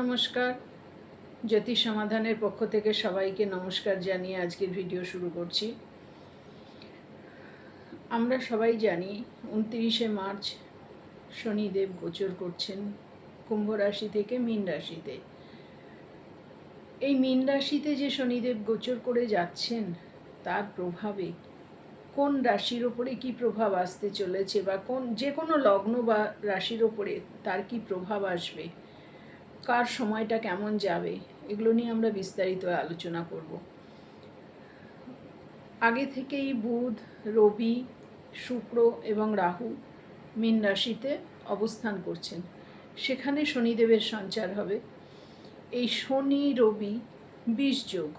নমস্কার। জ্যোতিষ সমাধানের পক্ষ থেকে সবাইকে নমস্কার জানিয়ে আজকের ভিডিও শুরু করছি। আমরা সবাই জানি উনত্রিশে মার্চ শনিদেব গোচর করছেন কুম্ভ রাশি থেকে মীন রাশিতে। এই মীন রাশিতে যে শনিদেব গোচর করে যাচ্ছেন, তার প্রভাবে কোন রাশির ওপরে কি প্রভাব আসতে চলেছে বা কোন যে কোনো লগ্ন বা রাশির ওপরে তার কি প্রভাব আসবে? কার সময়টা কেমন যাবে, এগুলো নিয়ে আমরা বিস্তারিত আলোচনা করব। আগে থেকেই বুধ, রবি, শুক্র এবং রাহু মীন রাশিতে অবস্থান করছেন। সেখানে শনিদেবের সঞ্চার হবে। এই শনি, রবি বিষ যোগ।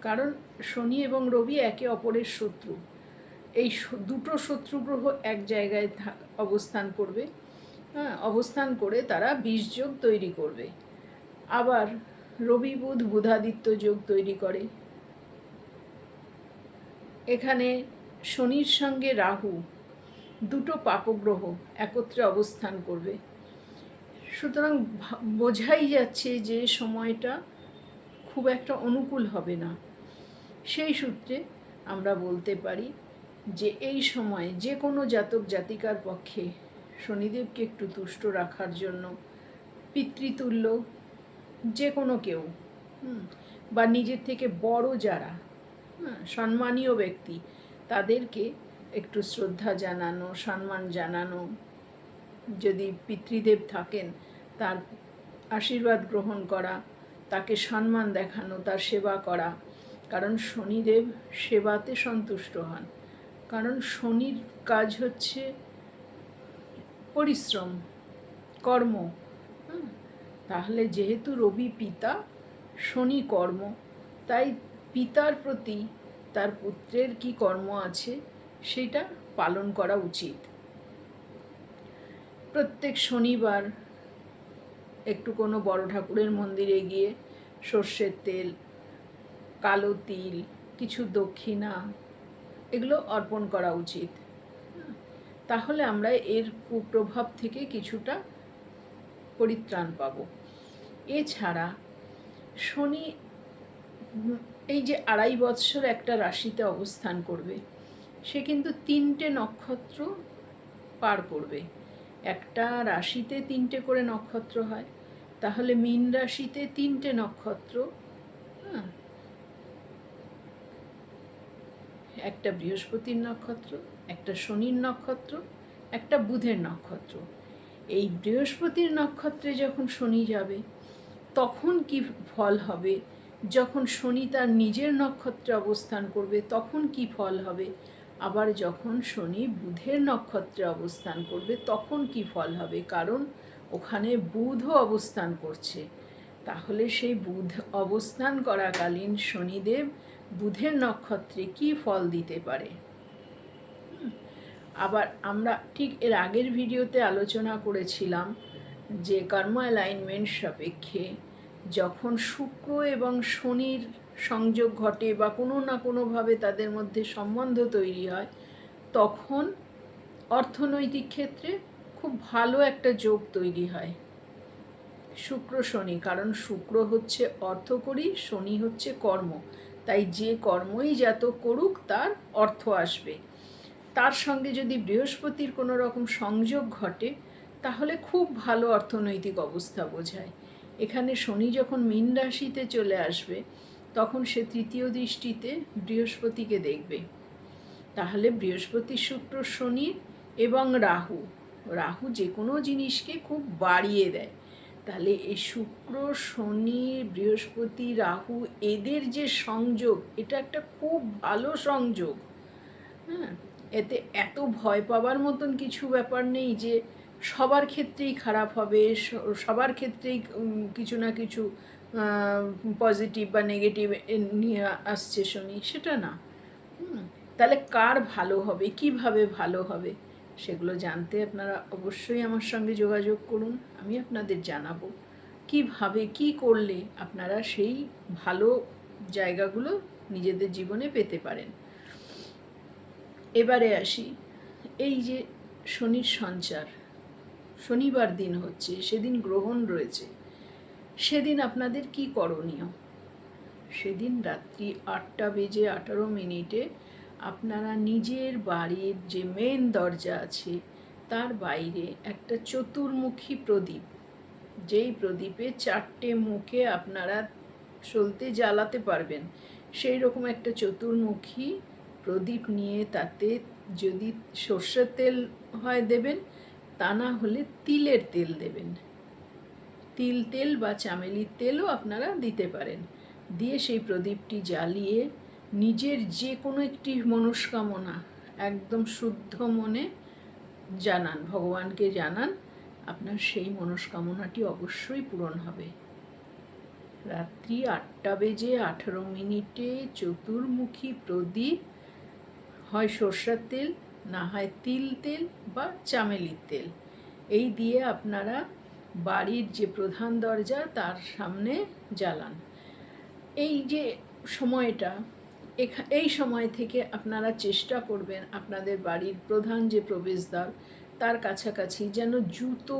কারণ শনি এবং রবি একে অপরের শত্রু। এই দুটো শত্রু গ্রহ এক জায়গায় অবস্থান করবে। হ্যাঁ অবস্থান করে তারা বিষ যোগ তৈরি করবে। আবার রবি বুধ, বুধাদিত্য যোগ তৈরি করে। এখানে শনির সঙ্গে রাহু দুটো পাপগ্রহ একত্রে অবস্থান করবে। সুতরাং বোঝাই যাচ্ছে যে সময়টা খুব একটা অনুকূল হবে না। সেই সূত্রে আমরা বলতে পারি যে এই সময় যে কোনো জাতক জাতিকার পক্ষে শনিদেবকে একটু তুষ্ট রাখার জন্য, পিতৃতুল্য, যে কোনো কেউ বা নিজের থেকে বড় যারা সম্মানীয় ব্যক্তি, তাদেরকে একটু শ্রদ্ধা জানানো, সম্মান জানানো। যদি পিতৃদেব থাকেন, তার আশীর্বাদ গ্রহণ করা, তাকে সম্মান দেখানো, তার সেবা করা। কারণ শনিদেব সেবাতে সন্তুষ্ট হন। কারণ শনির কাজ হচ্ছে পরিশ্রম, কর্ম। তাহলে যেহেতু রবি পিতা, শনি কর্ম, তাই পিতার প্রতি তার পুত্রের কি কর্ম আছে সেটা পালন করা উচিত। প্রত্যেক শনিবার একটু কোনো বড় ঠাকুরের মন্দিরে গিয়ে সর্ষের তেল, কালো তিল, কিছু দক্ষিণা, এগুলো অর্পণ করা উচিত। তাহলে আমরা এর কুপ্রভাব থেকে কিছুটা পরিত্রাণ পাব। এছাড়া শনি এই যে আড়াই বৎসর একটা রাশিতে অবস্থান করবে, সে কিন্তু তিনটে নক্ষত্র পার করবে। একটা রাশিতে তিনটে করে নক্ষত্র হয়, তাহলে মীন রাশিতে তিনটে নক্ষত্র হ্যাঁ একটা বৃহস্পতির নক্ষত্র একটা শনির নক্ষত্র, একটা বুধের নক্ষত্র। এই বৃহস্পতির নক্ষত্রে যখন শনি যাবে, তখন কি ফল হবে? যখন শনি তার নিজের নক্ষত্রে অবস্থান করবে, তখন কি ফল হবে? আবার যখন শনি বুধের নক্ষত্রে অবস্থান করবে, তখন কি ফল হবে? কারণ ওখানে বুধও অবস্থান করছে। তাহলে সেই বুধ অবস্থান করাকালীন শনিদেব বুধের নক্ষত্রে কি ফল দিতে পারে? আবার আমরা ঠিক এর আগের ভিডিওতে আলোচনা করেছিলাম যে কর্ম অ্যালাইনমেন্ট সাপেক্ষে যখন শুক্র এবং শনির সংযোগ ঘটে বা কোনো না কোনোভাবে তাদের মধ্যে সম্বন্ধ তৈরি হয়, তখন অর্থনৈতিক ক্ষেত্রে খুব ভালো একটা যোগ তৈরি হয়। শুক্র, শনি, কারণ শুক্র হচ্ছে অর্থকরী, শনি হচ্ছে কর্ম। তাই যে কর্মই যাত করুক তার অর্থ আসবে। তার সঙ্গে যদি বৃহস্পতির কোনো রকম সংযোগ ঘটে, তাহলে খুব ভালো অর্থনৈতিক অবস্থা বোঝায়। এখানে শনি যখন মীন রাশিতে চলে আসবে, তখন সে তৃতীয় দৃষ্টিতে বৃহস্পতিকে দেখবে। তাহলে বৃহস্পতি, শুক্র, শনি এবং রাহু রাহু যে কোনো জিনিসকে খুব বাড়িয়ে দেয়। তাহলে এই শুক্র, শনি, বৃহস্পতি, রাহু এদের যে সংযোগ, এটা একটা খুব ভালো সংযোগ। হ্যাঁ? এতে এত ভয় পাওয়ার মতন কিছু ব্যাপার নেই যে সবার ক্ষেত্রেই খারাপ হবে সবার ক্ষেত্রেই কিছু না কিছু পজিটিভ বা নেগেটিভ নিয়ে আসছে শনি সেটা না। তাহলে কার ভালো হবে? কীভাবে ভালো হবে? সেগুলো জানতে আপনারা অবশ্যই আমার সঙ্গে যোগাযোগ করুন, আমি আপনাদের জানাব। কীভাবে, কি করলে আপনারা সেই ভালো জায়গাগুলো নিজেদের জীবনে পেতে পারেন? এবারে আসি। এই যে শনির সঞ্চার, শনিবার দিন হচ্ছে, সেদিন গ্রহণ রয়েছে। সেদিন আপনাদের কি করণীয়? সেদিন রাত্রি আটটা বেজে আঠারো মিনিটে আপনারা নিজের বাড়ির যে মেন দরজা আছে, তার বাইরে একটা চতুর্মুখী প্রদীপ। যেই প্রদীপে চারটে মুখে আপনারা চলতে জ্বালাতে পারবেন। সেই রকম একটা চতুর্মুখী প্রদীপ নিয়ে তাতে যদি সর্ষের তেল হয় দেবেন, তা না হলে তিলের তেল দেবেন। তিল তেল বা চামেলির তেলও আপনারা দিতে পারেন। দিয়ে সেই প্রদীপটি জ্বালিয়ে নিজের যে কোনো একটি মনস্কামনা একদম শুদ্ধ মনে জানান, ভগবানকে জানান, আপনার সেই মনস্কামনাটি অবশ্যই পূরণ হবে। রাত্রি আটটা বেজে আঠেরো মিনিটে চতুর্মুখী প্রদীপ হয় সর্ষের তেল, না হয় তিল তেল বা চামেলির তেল। এই দিয়ে আপনারা বাড়ির যে প্রধান দরজা, তার সামনে জ্বালান। এই যে সময়টা এই সময় থেকে আপনারা চেষ্টা করবেন আপনাদের বাড়ির প্রধান যে প্রবেশদ্বার, তার কাছাকাছি যেন জুতো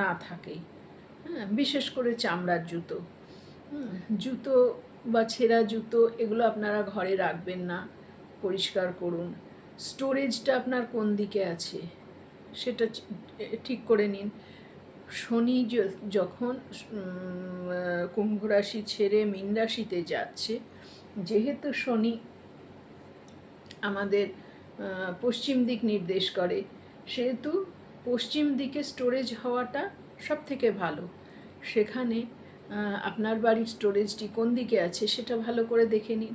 না থাকে। হ্যাঁ বিশেষ করে চামড়ার জুতো। জুতো বা ছেঁড়া জুতো, এগুলো আপনারা ঘরে রাখবেন না। পরিষ্কার করুন। স্টোরেজটা আপনার কোন দিকে আছে? সেটা ঠিক করে নিন। শনি যখন কুম্ভ রাশি ছেড়ে মীন রাশিতে যাচ্ছে, যেহেতু শনি আমাদের পশ্চিম দিক নির্দেশ করে, সেহেতু পশ্চিম দিকে স্টোরেজ হওয়াটা সব থেকে ভালো। সেখানে আপনার বাড়ির স্টোরেজটি কোন দিকে আছে সেটা ভালো করে দেখে নিন।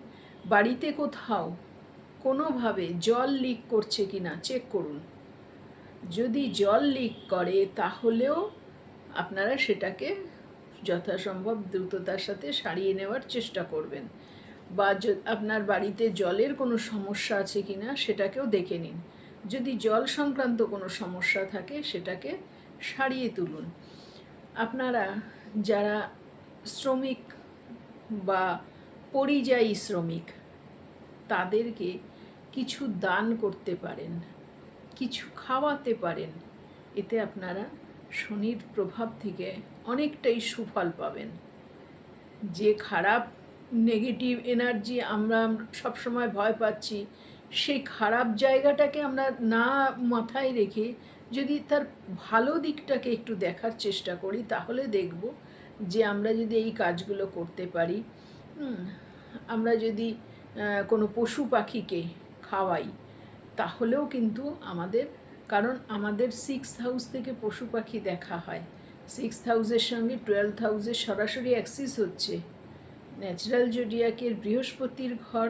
বাড়িতে কোথাও কোনোভাবে জল লিক করছে কি না চেক করুন। যদি জল লিক করে, তাহলেও আপনারা সেটাকে যথাসম্ভব দ্রুততার সাথে সারিয়ে নেওয়ার চেষ্টা করবেন। বা আপনার বাড়িতে জলের কোনো সমস্যা আছে কি না সেটাকেও দেখে নিন। যদি জল সংক্রান্ত কোনো সমস্যা থাকে, সেটাকে সারিয়ে তুলুন। আপনারা যারা শ্রমিক বা পরিযায়ী শ্রমিক তাদেরকে কিছু দান করতে পারেন, কিছু খাওয়াতে পারেন। এতে আপনারা শনির প্রভাব থেকে অনেকটাই সুফল পাবেন। যে খারাপ নেগেটিভ এনার্জি আমরা সবসময় ভয় পাচ্ছি, সেই খারাপ জায়গাটাকে আমরা না মাথায় রেখে যদি তার ভালো দিকটাকে একটু দেখার চেষ্টা করি, তাহলে দেখব যে আমরা যদি এই কাজগুলো করতে পারি আমরা যদি কোনো পশু পাখিকে খাওয়াই, তাহলেও কিন্তু আমাদের, কারণ আমাদের সিক্স হাউস থেকে পশু পাখি দেখা হয়। সিক্স হাউসের সঙ্গে টুয়েলভ হাউসের সরাসরি অ্যাক্সিস হচ্ছে ন্যাচারাল জোডিয়াকের বৃহস্পতির ঘর,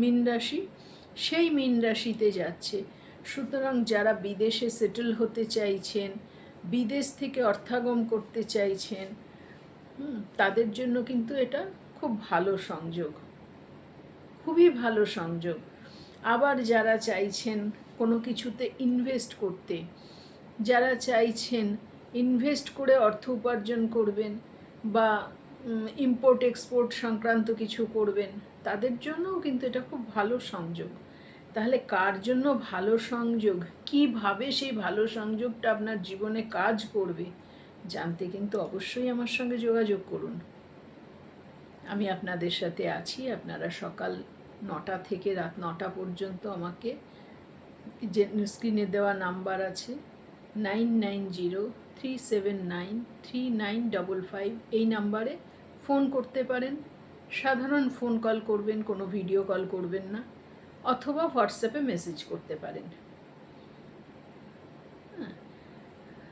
মীন রাশি। সেই মীন রাশিতে যাচ্ছে। সুতরাং যারা বিদেশে সেটেল হতে চাইছেন, বিদেশ থেকে অর্থাগম করতে চাইছেন তাদের জন্য কিন্তু এটা খুব ভালো সংযোগ। খুবই ভালো সংযোগ। আবার যারা চাইছেন কোনো কিছুতে ইনভেস্ট করতে, যারা চাইছেন ইনভেস্ট করে অর্থ উপার্জন করবেন বা ইম্পোর্ট এক্সপোর্ট সংক্রান্ত কিছু করবেন, তাদের জন্যও কিন্তু এটা খুব ভালো সংযোগ। তাহলে কার জন্য ভালো সংযোগ? কীভাবে সেই ভালো সংযোগটা আপনার জীবনে কাজ করবে? জানতে কিন্তু অবশ্যই আমার সঙ্গে যোগাযোগ করুন। আমি আপনাদের সাথে আছি, আপনারা সকাল নটা থেকে রাত নটা পর্যন্ত আমাকে যে স্ক্রিনে দেওয়া নাম্বার আছে nine nine zero three seven nine three nine double five এই নাম্বারে ফোন করতে পারেন সাধারণ ফোন কল করবেন, কোনো ভিডিও কল করবেন না, অথবা হোয়াটসঅ্যাপে মেসেজ করতে পারেন হ্যাঁ।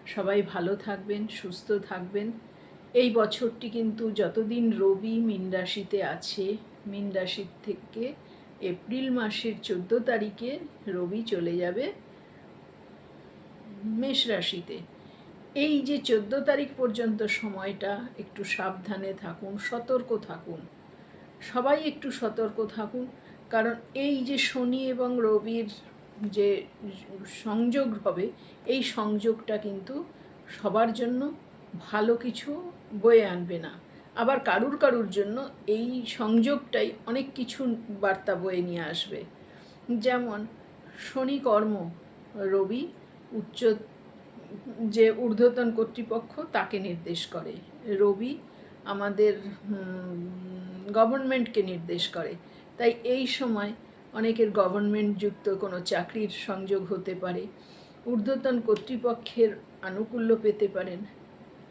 সবাই ভালো থাকবেন, সুস্থ থাকবেন এই বছরটি কিন্তু যতদিন রবি, মীন রাশিতে আছে মীন রাশির থেকে এপ্রিল মাসের চোদ্দ তারিখে রবি চলে যাবে মেষ রাশিতে। এই যে চোদ্দ তারিখ পর্যন্ত সময়টা, একটু সাবধানে থাকুন, সতর্ক থাকুন। সবাই একটু সতর্ক থাকুন, কারণ এই যে শনি এবং রবির যে সংযোগ হবে, এই সংযোগটা কিন্তু সবার জন্য ভালো কিছু বয়ে আনবে না। আবার কারুর কারুর জন্য এই সংযোগটাই অনেক কিছু বার্তা বয়ে নিয়ে আসবে। যেমন শনি কর্ম রবি উচ্চ যে ঊর্ধ্বতন কর্তৃপক্ষ তাকে নির্দেশ করে। রবি আমাদের গভর্নমেন্টকে নির্দেশ করে। তাই এই সময় অনেকের গভর্নমেন্ট যুক্ত কোনো চাকরির সংযোগ হতে পারে। ঊর্ধ্বতন কর্তৃপক্ষের আনুকূল্য পেতে পারেন।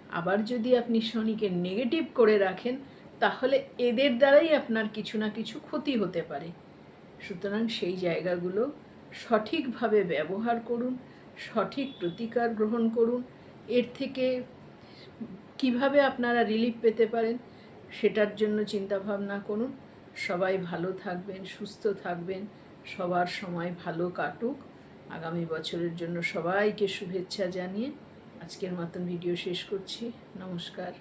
আবার যদি আপনি শনিকে নেগেটিভ করে রাখেন, তাহলে এদের দ্বারাই আপনার কিছু না কিছু ক্ষতি হতে পারে। সুতরাং সেই জায়গাগুলো সঠিকভাবে ব্যবহার করুন, সঠিক প্রতিকার গ্রহণ করুন। এর থেকে কীভাবে আপনারা রিলিফ পেতে পারেন, সেটার জন্য চিন্তা ভাবনা করুন। সবাই ভালো থাকবেন, সুস্থ থাকবেন, সবার সময় ভালো কাটুক। আগামী বছরের জন্য সবাইকে শুভেচ্ছা জানিয়ে আজকের মতন ভিডিও শেষ করছি। নমস্কার।